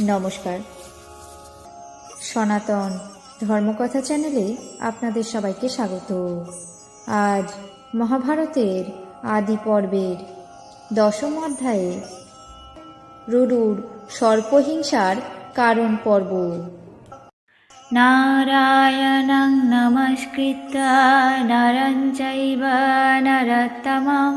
নমস্কার। সনাতন ধর্মকথা চ্যানেলে আপনাদের সবাইকে স্বাগত। আজ মহাভারতের আদি পর্বের দশম অধ্যায়ে রুরুর সর্পহিংসার কারণ পর্ব। নারায়ণং নমস্কৃত নরঞ্চৈব নরতমম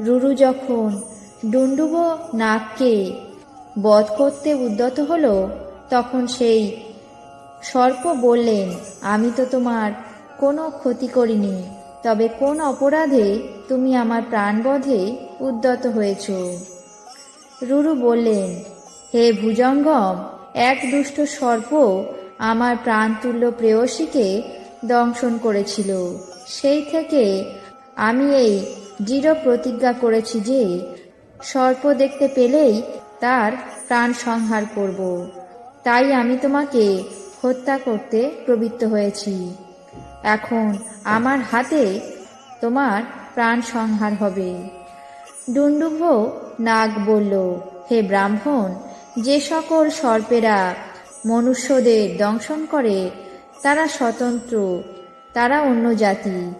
রুরু যখন ডুন্ডুব নাগকে বধ করতে উদ্যত হলো, তখন সেই সর্প বললেন, আমি তো তোমার কোনো ক্ষতি করিনি, তবে কোন অপরাধে তুমি আমার প্রাণবধে উদ্যত হয়েছ? রুরু বললেন, হে ভুজঙ্গম, এক দুষ্ট সর্প আমার প্রাণতুল্য প্রেয়সীকে দংশন করেছিল। সেই থেকে আমি এই দৃঢ় প্রতিজ্ঞা করেছি যে, সর্প দেখতে পেলেই তার প্রাণ সংহার করব। তাই আমি তোমাকে হত্যা করতে প্রবৃত্ত হয়েছি। এখন আমার হাতে তোমার প্রাণ সংহার হবে। ডুন্ডুভ নাগ বলল, হে ব্রাহ্মণ, যে সকল সর্পেরা মনুষ্যদের দংশন করে, তারা স্বতন্ত্র, তারা অন্য জাতি।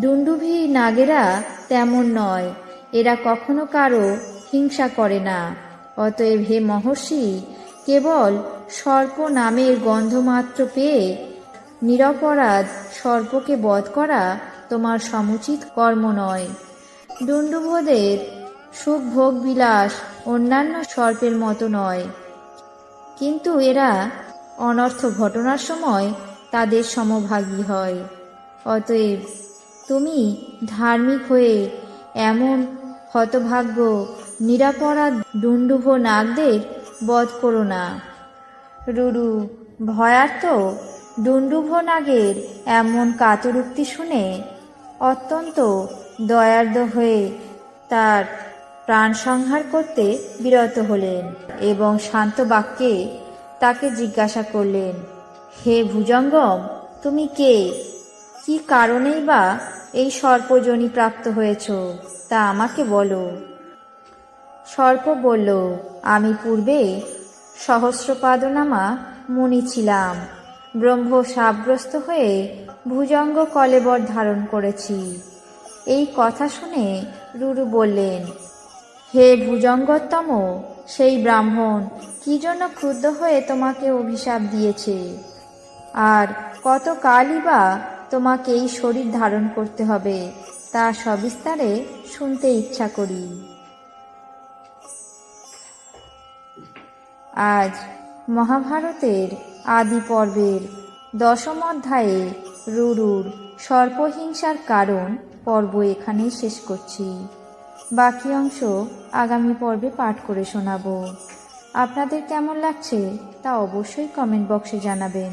ডুন্ডুভি নাগেরা তেমন নয়। এরা কখনো কারও হিংসা করে না। অতএব হে মহর্ষি, কেবল সর্প নামের গন্ধমাত্র পেয়ে নিরপরাধ সর্পকে বধ করা তোমার সমুচিত কর্ম নয়। ডুন্ডুভদের সুখ ভোগ বিলাস অন্যান্য সর্পের মতো নয়। কিন্তু এরা অনর্থ ঘটনার সময় তাদের সমভাগী হয়। অতএব তুমি ধার্মিক হয়ে এমন হতভাগ্য, নিরাপরাধ ডুন্ডুভ নাগদের বধ করো না। রুরু, ভয়ার্ত ডুন্ডুভ নাগের এমন কাতরুক্তি শুনে অত্যন্ত দয়ার্দ হয়ে তার প্রাণ সংহার করতে বিরত হলেন এবং শান্ত বাক্যে তাকে জিজ্ঞাসা করলেন, হে ভুজঙ্গম, তুমি কে? কি কারণেই বা এই সর্পজনী প্রাপ্ত হয়েছ, তা আমাকে বলো। সর্প বলল, আমি পূর্বে সহস্রপাদনামা মুনি ছিলাম, ব্রহ্ম সাব্রস্ত হয়ে ভুজঙ্গ কলেবর ধারণ করেছি। এই কথা শুনে রুরু বললেন, হে ভুজঙ্গতম সেই ব্রাহ্মণ কি জন্য ক্রুদ্ধ হয়ে তোমাকে অভিশাপ দিয়েছে? আর কত কালই বা তোমাকে এই শরীর ধারণ করতে হবে, তা সবিস্তারে শুনতে ইচ্ছা করি। আজ মহাভারতের আদি পর্বের দশম অধ্যায়ে রুরুর সর্পহিংসার কারণ পর্ব এখানেই শেষ করছি। বাকি অংশ আগামী পর্বে পাঠ করে শোনাবো। আপনাদের কেমন লাগছে তা অবশ্যই কমেন্ট বক্সে জানাবেন।